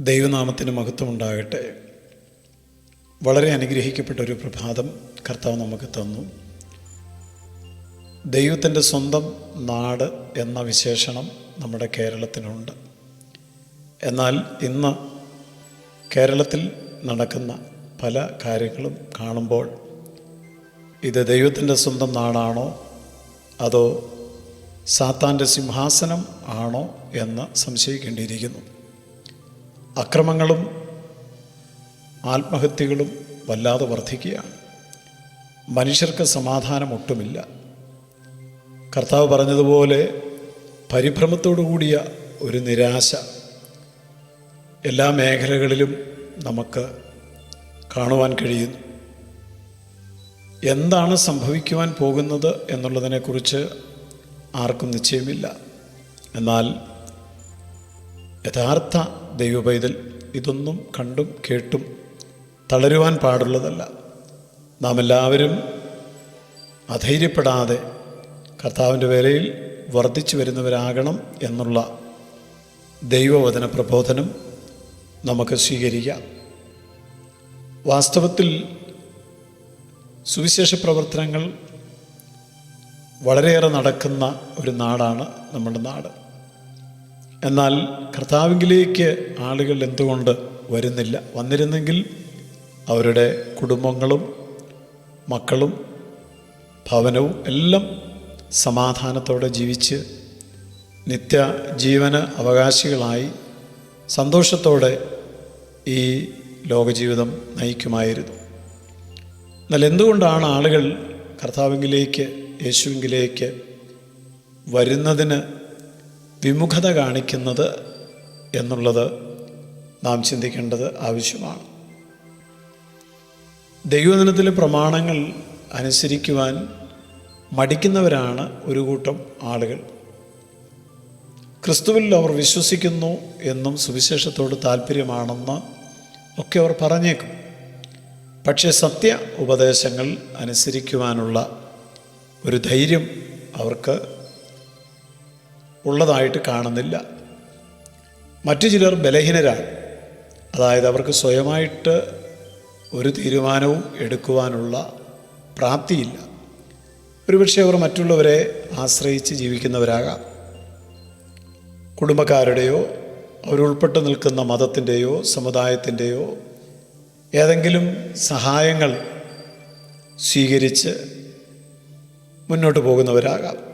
ദൈവനാമത്തിന് മഹത്വമുണ്ടാകട്ടെ. വളരെ അനുഗ്രഹിക്കപ്പെട്ട ഒരു പ്രഭാതം കർത്താവ് നമുക്ക് തന്നു. ദൈവത്തിന്റെ സ്വന്തം നാട് എന്ന വിശേഷണം നമ്മുടെ കേരളത്തിനുണ്ട്. എന്നാൽ ഇന്ന് കേരളത്തിൽ നടക്കുന്ന പല കാര്യങ്ങളും കാണുമ്പോൾ ഇത് ദൈവത്തിന്റെ സ്വന്തം നാടാണോ? അതോ സാത്താന്റെ സിംഹാസനം ആണോ എന്ന് സംശയിക്കേണ്ടിയിരിക്കുന്നു. അക്രമങ്ങളും ആത്മഹത്യകളും വല്ലാതെ വർദ്ധിക്കുകയാണ്. മനുഷ്യർക്ക് സമാധാനം ഒട്ടുമില്ല കർത്താവ് പറഞ്ഞതുപോലെ പരിഭ്രമത്തോടു കൂടിയ ഒരു നിരാശ എല്ലാ മേഖലകളിലും നമുക്ക് കാണുവാൻ കഴിയുന്നു. എന്താണ് സംഭവിക്കുവാൻ പോകുന്നത് എന്നുള്ളതിനെക്കുറിച്ച് ആർക്കും നിശ്ചയമില്ല. എന്നാൽ യഥാർത്ഥ ദൈവപൈതൽ ഇതൊന്നും കണ്ടും കേട്ടും തളരുവാൻ പാടുള്ളതല്ല. നാം എല്ലാവരും അധൈര്യപ്പെടാതെ കർത്താവിന്റെ വേലയിൽ വർദ്ധിച്ചു വരുന്നവരാകണം എന്നുള്ള ദൈവവചന പ്രബോധനം നമുക്ക് സ്വീകരിക്കാം. വാസ്തവത്തിൽ സുവിശേഷ പ്രവർത്തനങ്ങൾ വളരെയേറെ നടക്കുന്ന ഒരു നാടാണ് നമ്മുടെ നാട്. എന്നാൽ കർത്താവിങ്കിലേക്ക് ആളുകൾ എന്തുകൊണ്ട് വരുന്നില്ല? വന്നിരുന്നെങ്കിൽ അവരുടെ കുടുംബങ്ങളും മക്കളും ഭവനവും എല്ലാം സമാധാനത്തോടെ ജീവിച്ച് നിത്യ ജീവന അവകാശികളായി സന്തോഷത്തോടെ ഈ ലോകജീവിതം നയിക്കുമായിരുന്നു. എന്നാൽ എന്തുകൊണ്ടാണ് ആളുകൾ കർത്താവിങ്കിലേക്ക് യേശുവിങ്കിലേക്ക് വരുന്നതിന് വിമുഖത കാണിക്കുന്നത് എന്നുള്ളത് നാം ചിന്തിക്കേണ്ടത് ആവശ്യമാണ്. ദൈവദിനത്തിലെ പ്രമാണങ്ങൾ അനുസരിക്കുവാൻ മടിക്കുന്നവരാണ് ഒരു കൂട്ടം ആളുകൾ. ക്രിസ്തുവിൽ അവർ വിശ്വസിക്കുന്നു എന്നും സുവിശേഷത്തോട് താല്പര്യമാണെന്ന് ഒക്കെ അവർ പറഞ്ഞേക്കും. പക്ഷേ സത്യ ഉപദേശങ്ങൾ അനുസരിക്കുവാനുള്ള ഒരു ധൈര്യം അവർക്ക് ഉള്ളതായിട്ട് കാണുന്നില്ല. മറ്റു ചിലർ ബലഹീനരാണ്. അതായത് അവർക്ക് സ്വയമായിട്ട് ഒരു തീരുമാനവും എടുക്കുവാനുള്ള പ്രാപ്തിയില്ല. ഒരുപക്ഷെ അവർ മറ്റുള്ളവരെ ആശ്രയിച്ച് ജീവിക്കുന്നവരാകാം. കുടുംബക്കാരുടെയോ അവരുൾപ്പെട്ട് നിൽക്കുന്ന മതത്തിന്റെയോ സമുദായത്തിന്റെയോ ഏതെങ്കിലും സഹായങ്ങൾ സ്വീകരിച്ച് മുന്നോട്ട് പോകുന്നവരാകാം.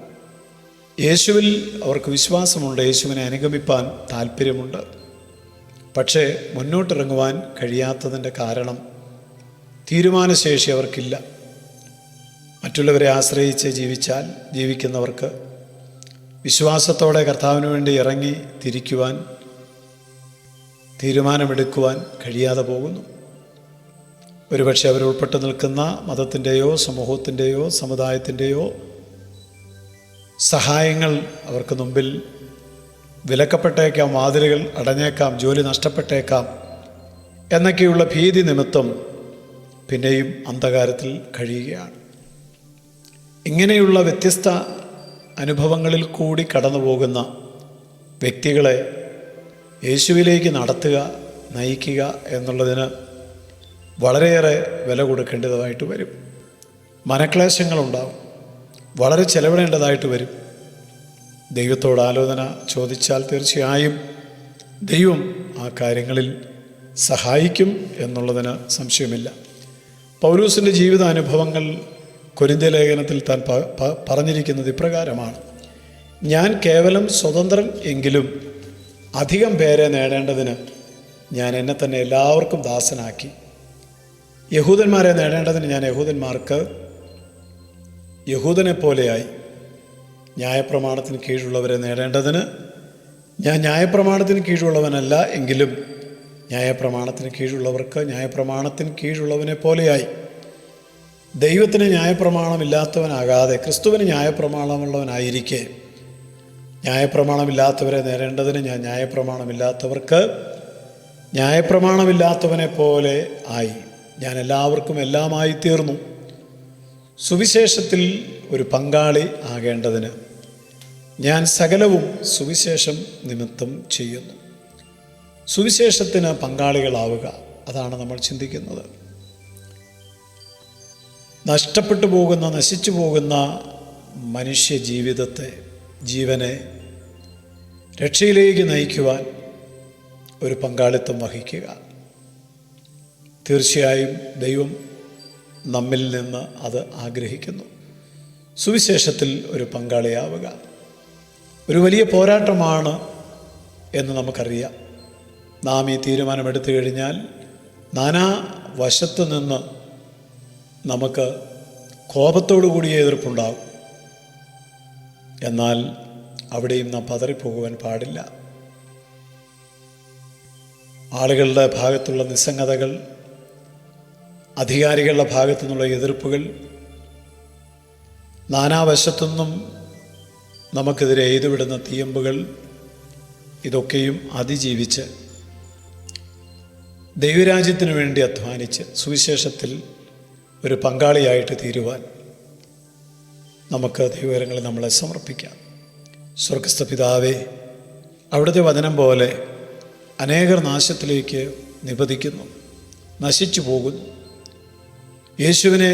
യേശുവിൽ അവർക്ക് വിശ്വാസമുണ്ട് യേശുവിനെ അനുഗമിപ്പാൻ താല്പര്യമുണ്ട് പക്ഷേ മുന്നോട്ടിറങ്ങുവാൻ കഴിയാത്തതിന്റെ കാരണം തീരുമാനശേഷി അവർക്കില്ല. മറ്റുള്ളവരെ ആശ്രയിച്ച് ജീവിച്ചാൽ ജീവിക്കുന്നവർക്ക് വിശ്വാസത്തോടെ കർത്താവിന് വേണ്ടി ഇറങ്ങി തിരിക്കുവാൻ തീരുമാനമെടുക്കുവാൻ കഴിയാതെ പോകുന്നു. ഒരുപക്ഷെ അവരുൾപ്പെട്ട് നിൽക്കുന്ന മതത്തിന്റെയോ സമൂഹത്തിന്റെയോ സമുദായത്തിന്റെയോ സഹായങ്ങൾ അവർക്ക് മുമ്പിൽ വിലക്കപ്പെട്ടേക്കാം വാതിലുകൾ അടഞ്ഞേക്കാം ജോലി നഷ്ടപ്പെട്ടേക്കാം എന്നൊക്കെയുള്ള ഭീതി നിമിത്തം പിന്നെയും അന്ധകാരത്തിൽ കഴിയുകയാണ്. ഇങ്ങനെയുള്ള വ്യത്യസ്ത അനുഭവങ്ങളിൽ കൂടി കടന്നു പോകുന്ന വ്യക്തികളെ യേശുവിലേക്ക് നടത്തുക നയിക്കുക എന്നുള്ളതിന് വളരെയേറെ വില കൊടുക്കേണ്ടതായിട്ട് വരും. മനക്ലേശങ്ങളുണ്ടാവും. വളരെ ചെലവിടേണ്ടതായിട്ട് വരും. ദൈവത്തോട് ആലോചന ചോദിച്ചാൽ തീർച്ചയായും ദൈവം ആ കാര്യങ്ങളിൽ സഹായിക്കും എന്നുള്ളതിന് സംശയമില്ല. പൗലൂസിന്റെ ജീവിതാനുഭവങ്ങൾ കൊരിന്ത്യ ലേഖനത്തിൽ താൻ പറഞ്ഞിരിക്കുന്നത് ഇപ്രകാരമാണ്. ഞാൻ കേവലം സ്വതന്ത്രൻ എങ്കിലും അധികം പേരെ നേടേണ്ടതിന് ഞാൻ എന്നെ തന്നെ എല്ലാവർക്കും ദാസനാക്കി. യഹൂദന്മാരെ നേടേണ്ടതിന് ഞാൻ യഹൂദന്മാർക്ക് യഹൂദനെ പോലെയായി ന്യായപ്രമാണത്തിന് കീഴുള്ളവരെ നേടേണ്ടതിന് ഞാൻ ന്യായപ്രമാണത്തിന് കീഴുള്ളവനല്ല എങ്കിലും ന്യായപ്രമാണത്തിന് കീഴുള്ളവർക്ക് ന്യായപ്രമാണത്തിന് കീഴുള്ളവനെ പോലെയായി ദൈവത്തിന് ന്യായപ്രമാണമില്ലാത്തവനാകാതെ ക്രിസ്തുവിന് ന്യായപ്രമാണമുള്ളവനായിരിക്കെ. ന്യായപ്രമാണമില്ലാത്തവരെ നേടേണ്ടതിന് ഞാൻ ന്യായപ്രമാണമില്ലാത്തവർക്ക് ന്യായപ്രമാണമില്ലാത്തവനെ പോലെ ആയി. ഞാൻ എല്ലാവർക്കും എല്ലാമായി തീർന്നു. സുവിശേഷത്തിൽ ഒരു പങ്കാളി ആകേണ്ടതിന് ഞാൻ സകലവും സുവിശേഷം നിമിത്തം ചെയ്യുന്നു. സുവിശേഷത്തിന് പങ്കാളികളാവുക അതാണ് നമ്മൾ ചിന്തിക്കുന്നത്. നഷ്ടപ്പെട്ടു പോകുന്ന നശിച്ചു പോകുന്ന മനുഷ്യ ജീവിതത്തെ ജീവനെ രക്ഷയിലേക്ക് നയിക്കുവാൻ ഒരു പങ്കാളിത്തം വഹിക്കുക. തീർച്ചയായും ദൈവം നമ്മിൽ നിന്ന് അത് ആഗ്രഹിക്കുന്നു. സുവിശേഷത്തിൽ ഒരു പങ്കാളിയാവുക. ഒരു വലിയ പോരാട്ടമാണ് എന്ന് നമുക്കറിയാം. നാം ഈ തീരുമാനമെടുത്തു കഴിഞ്ഞാൽ നാനാ വശത്തു നിന്ന് നമുക്ക് കോപത്തോടു കൂടിയ എതിർപ്പുണ്ടാകും. എന്നാൽ അവിടെയും നാം പതറിപ്പോകുവാൻ പാടില്ല. ആളുകളുടെ ഭാഗത്തുള്ള നിസ്സംഗതകൾ അധികാരികളുടെ ഭാഗത്തു നിന്നുള്ള എതിർപ്പുകൾ നാനാവശത്തുനിന്നും നമുക്കെതിരെ എഴുതുവിടുന്ന തീയമ്പുകൾ ഇതൊക്കെയും അതിജീവിച്ച് ദൈവരാജ്യത്തിനു വേണ്ടി അധ്വാനിച്ച് സുവിശേഷത്തിൽ ഒരു പങ്കാളിയായിട്ട് തീരുവാൻ നമുക്ക് ദൈവകരങ്ങളെ നമ്മളെ സമർപ്പിക്കാം. സ്വർഗസ്ഥ പിതാവേ അവിടുത്തെ വചനം പോലെ അനേകർ നാശത്തിലേക്ക് നിപതിക്കുന്നു നശിച്ചു പോകുന്നു. യേശുവിനെ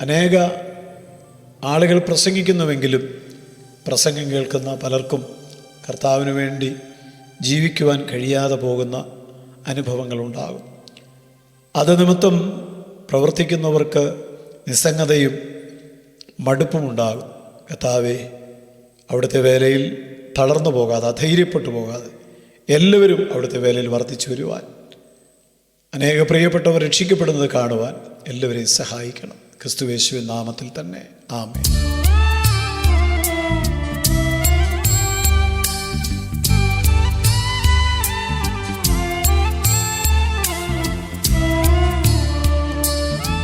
അനേക ആളുകൾ പ്രസംഗിക്കുന്നുവെങ്കിലും പ്രസംഗം കേൾക്കുന്ന പലർക്കും കർത്താവിന് വേണ്ടി ജീവിക്കുവാൻ കഴിയാതെ പോകുന്ന അനുഭവങ്ങളുണ്ടാകും അത് നിമിത്തം പ്രവർത്തിക്കുന്നവർക്ക് നിസ്സംഗതയും മടുപ്പുമുണ്ടാകും കർത്താവെ അവിടുത്തെ വേലയിൽ തളർന്നു പോകാതെ അധൈര്യപ്പെട്ടു പോകാതെ എല്ലാവരും അവിടുത്തെ വേലയിൽ വർദ്ധിച്ചു വരുവാൻ അനേക പ്രിയപ്പെട്ടവർ രക്ഷിക്കപ്പെടുന്നത് കാണുവാൻ എല്ലാവരെയും സഹായിക്കണം. ക്രിസ്തുവേശുവിൻ നാമത്തിൽ തന്നെ. ആമേ